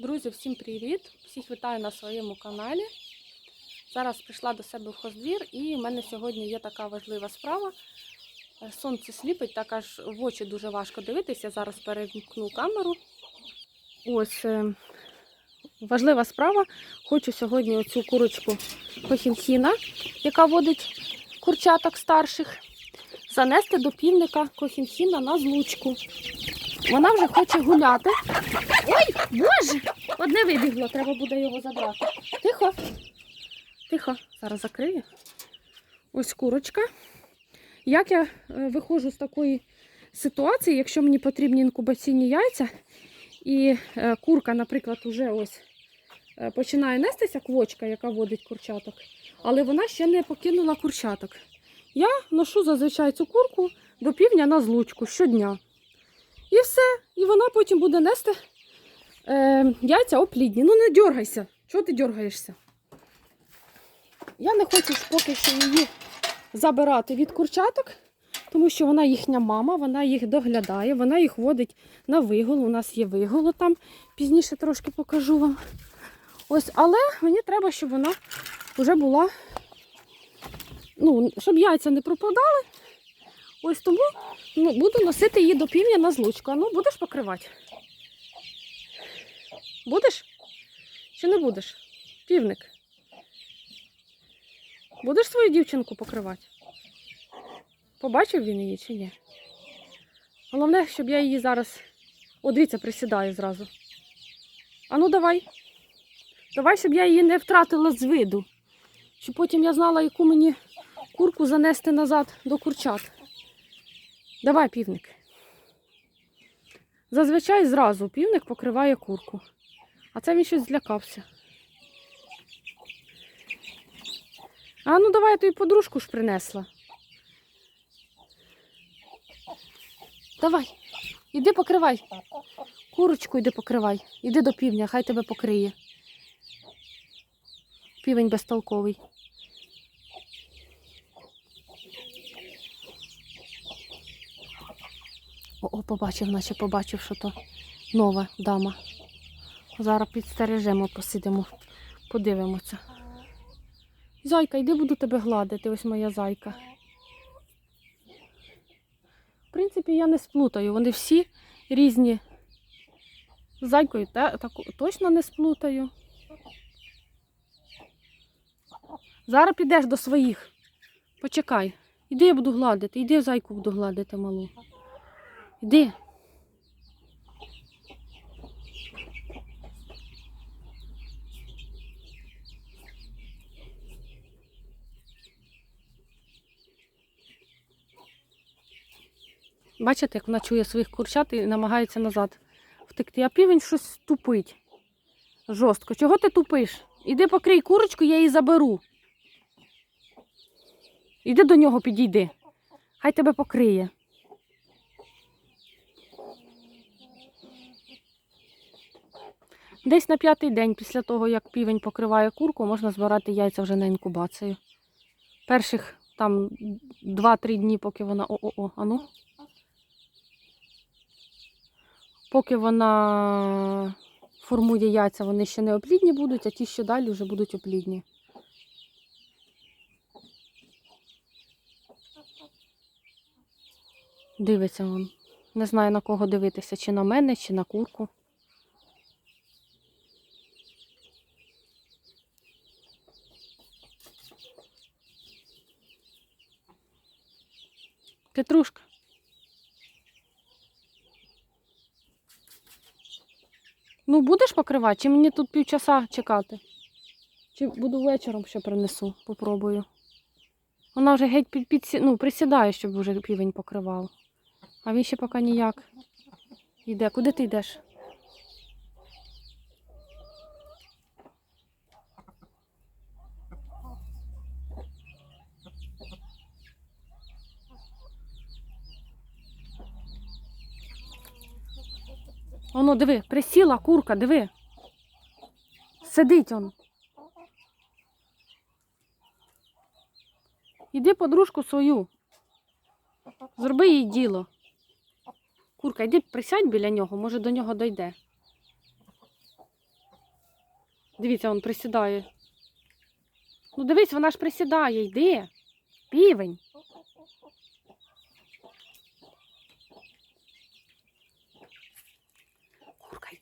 Друзі, всім привіт! Всіх вітаю на своєму каналі. Зараз прийшла до себе в хоздвір і в мене сьогодні є така важлива справа. Е, Сонце сліпить, так аж в очі дуже важко дивитися. Зараз перемкну камеру. Ось е, важлива справа. Хочу сьогодні оцю курочку Кохінхіна, яка водить курчаток старших, занести до півника Кохінхіна на злучку. Вона вже хоче гуляти. Ой, боже! Одне вибігло, треба буде його забрати. Тихо. Тихо, зараз закрию. Ось курочка. Як я е, виходжу з такої ситуації, якщо мені потрібні інкубаційні яйця, і е, курка, наприклад, уже ось е, починає нестися квочка, яка водить курчаток, але вона ще не покинула курчаток. Я ношу зазвичай цю курку до півдня на злучку щодня. І все. І вона потім буде нести е, яйця оплідні. Ну не дергайся. Чого ти дергаєшся? Я не хочу поки що її забирати від курчаток, тому що вона їхня мама, вона їх доглядає, вона їх водить на вигул. У нас є вигул там, пізніше трошки покажу вам. Ось, але мені треба, щоб вона вже була, ну, щоб яйця не пропадали. Ось тому ну, буду носити її до півня на злучку. А ну будеш покривати? Будеш? Чи не будеш? Півник. Будеш свою дівчинку покривати? Побачив він її чи ні? Головне, щоб я її зараз. О, дивіться, присідаю зразу. А ну давай. Давай, щоб я її не втратила з виду. Щоб потім я знала, яку мені курку занести назад до курчат. Давай, півник. Зазвичай зразу півник покриває курку. А це він щось злякався. А ну давай я тобі подружку ж принесла. Давай, іди покривай. Курочку йди покривай. Іди до півня, хай тебе покриє. Півень безтолковий. О, о, побачив, наче побачив, що то нова дама. Зараз підстережемо, посидимо, подивимося. Зайка, йди буду тебе гладити, ось моя зайка. В принципі, я не сплутаю, вони всі різні. З зайкою та, таку, точно не сплутаю. Зараз підеш до своїх. Почекай. Іди я буду гладити, іди зайку буду гладити малу. Іди. Бачите, як вона чує своїх курчат і намагається назад втекти. А півень щось тупить. Жорстко. Чого ти тупиш? Іди покрий курочку, я її заберу. Іди до нього підійди. Хай тебе покриє. Десь на п'ятий день після того, як півень покриває курку, можна збирати яйця вже на інкубацію. Перших там 2-3 дні, поки вона о-о-о, ану. Поки вона формує яйця, вони ще не оплідні будуть, а ті, що далі, вже будуть оплідні. Дивиться він. Не знаю на кого дивитися, чи на мене, чи на курку. Петрушка. Ну, будеш покривати, чи мені тут півчаса чекати? Чи буду вечором ще принесу, попробую. Вона вже геть під, під, ну, присідає, щоб вже півень покривав. А він ще поки ніяк. Йде. Куди ти йдеш? Воно, диви, присіла курка, диви. Сидить он. Іди подружку свою. Зроби їй діло. Курка, йди присядь біля нього, може до нього дойде. Дивіться, він присідає. Ну дивись, вона ж присідає, йди. Півень.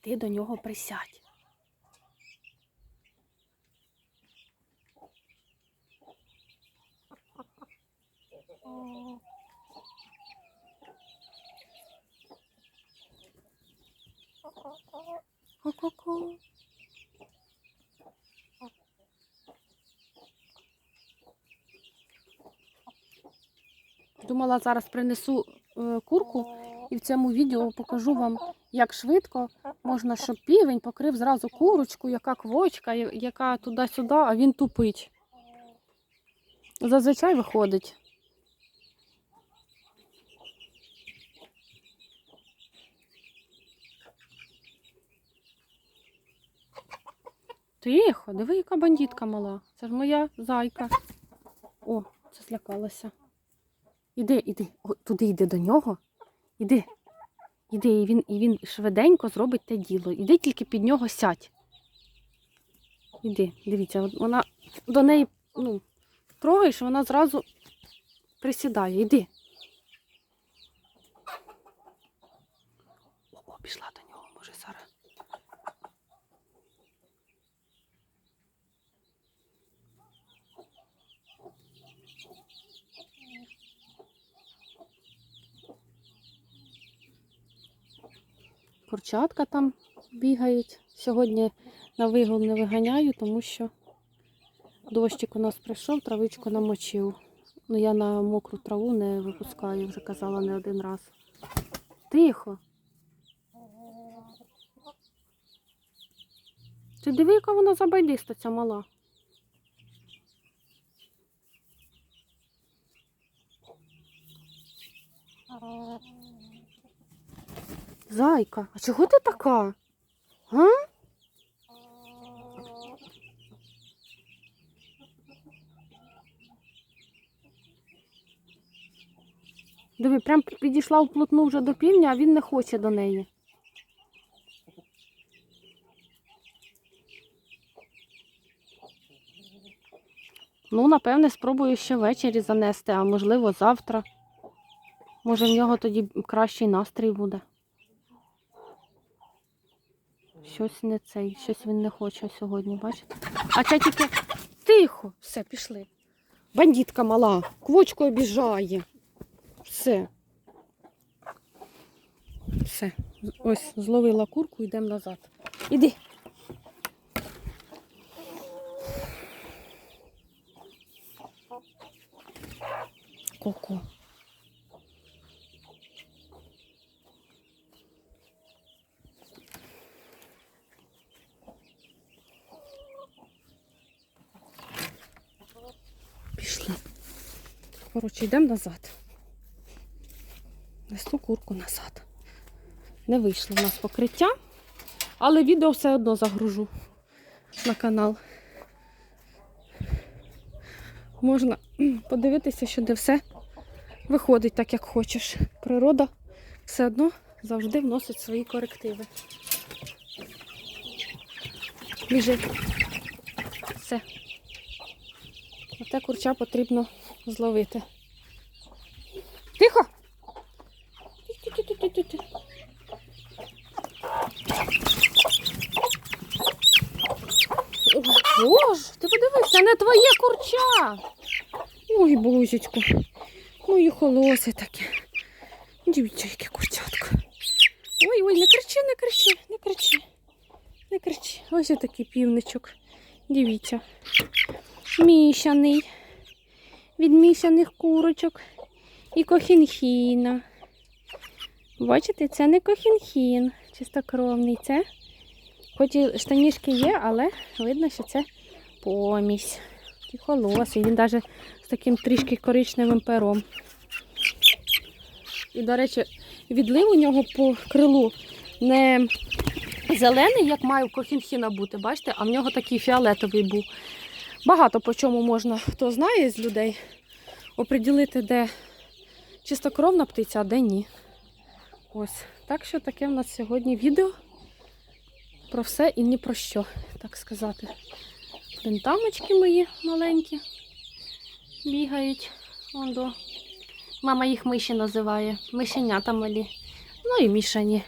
Йди до нього присядь. Ко-ко-ко. Думала, зараз принесу е, курку і в цьому відео покажу вам, як швидко можна, щоб півень покрив зразу курочку, яка квочка, яка туди-сюди, а він тупить. Зазвичай виходить. Тихо, диви, яка бандитка мала. Це ж моя зайка. О, це злякалася. Іди, іди, О, туди йди до нього. Іди. Іди, і він, і він швиденько зробить те діло. Іди тільки під нього сядь. Іди, дивіться, вона до неї, ну, трогаєш, вона зразу присідає. Іди. О, пішла до нього, може, зараз. Курчатка там бігають. Сьогодні на вигул не виганяю, тому що дощик у нас прийшов, травичку намочив. Ну я на мокру траву не випускаю, вже казала не один раз. Тихо. Ти диви, яка вона забайдиста, ця мала. Зайка, а чого ти така? А? Диви, прям підійшла вплотну вже до півня, а він не хоче до неї. Ну, напевне, спробую ще ввечері занести, а можливо завтра. Може, в нього тоді кращий настрій буде. Щось не цей, щось він не хоче сьогодні, бачите? А це тільки тихо, все, пішли. Бандитка мала, квочку обіжає. Все. Все. Ось зловила курку, йдемо назад. Іди. Коко. Пішли. Коротше, йдемо назад. Несу курку назад. Не вийшло в нас покриття, але відео все одно загружу на канал. Можна подивитися, що де все виходить так, як хочеш. Природа все одно завжди вносить свої корективи. Біжи. Все. Оте курча потрібно зловити. Тихо! Ти-ти-ти-ти-ти-ти. О, Боже, ти подивись, це не твоє курча. Ой, божечко. Мої холоси таке. Дивіться, яке курчатко. Ой, ой, не кричи, не кричи, не кричи. Не кричи. Ось такий півничок. Дивіться. Мішаний. Від мішаних курочок. І кохінхіна. Бачите, це не кохінхін, чистокровний. Це, хоч і штанішки є, але видно, що це помісь. Тихолосий. Він навіть з таким трішки коричневим пером. І, до речі, відлив у нього по крилу не зелений, як має у кохінхіна бути, бачите, а в нього такий фіолетовий був. Багато по чому можна, хто знає з людей, оприділити, де чистокровна птиця, а де ні. Ось. Так що таке в нас сьогодні відео. про все і ні про що, так сказати. Плентамочки мої маленькі бігають. Вон до. Мама їх миші називає. Мишенята малі. Ну і мішані.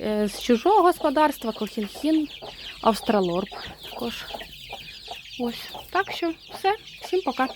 Е, З чужого господарства, кохінхін, австралорб також. Ось. Так що все. Всім пока.